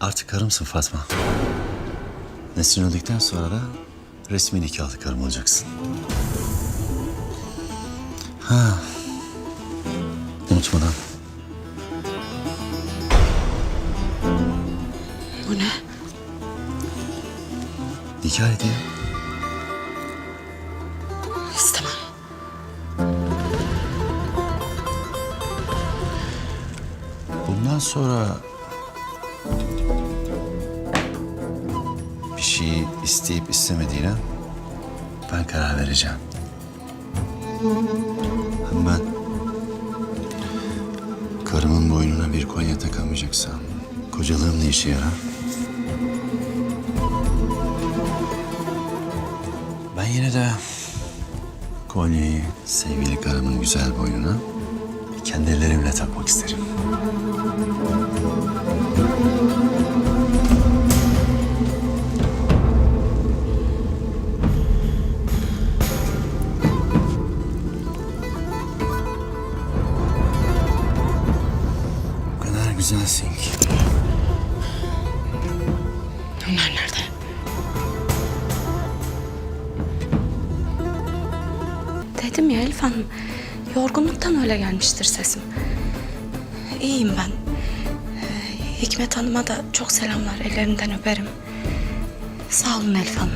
Artık karımsın Fatma. Nesrin öldükten sonra da resmi nikahlı karım olacaksın. Ha. Unutmadan Bu ne? nikah hediye. İstemem. Bundan sonra bir şeyi isteyip istemediğine ben karar vereceğim. Ben karımın boynuna bir kolye takamayacaksam kocalığım ne işe yarar? Ben yine de kolyeyi sevgili karımın güzel boynuna kendi ellerimle takmak isterim. Güzelsin ki. Ömer nerede? Dedim ya Elif Hanım, yorgunluktan öyle gelmiştir sesim. İyiyim ben. Ee, Hikmet Hanım'a da çok selamlar, ellerinden öperim. Sağ olun Elif Hanım.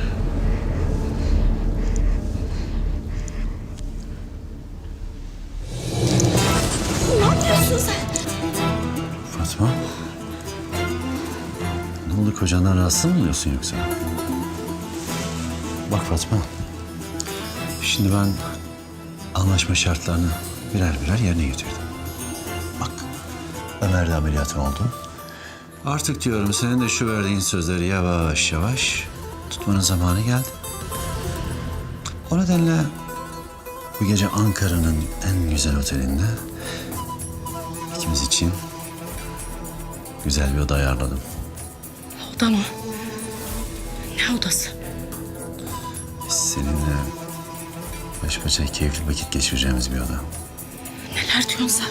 Ne oldu kocandan rahatsız mı oluyorsun yoksa? Bak Fatma. Şimdi ben anlaşma şartlarını birer birer yerine getirdim. Bak Ömer de ameliyatın oldu. Artık diyorum senin de şu verdiğin sözleri yavaş yavaş tutmanın zamanı geldi. O nedenle bu gece Ankara'nın en güzel otelinde ikimiz için güzel bir oda ayarladım. Oda mı? Ne odası? Biz seninle baş başa keyifli vakit geçireceğimiz bir oda. Neler diyorsun sen?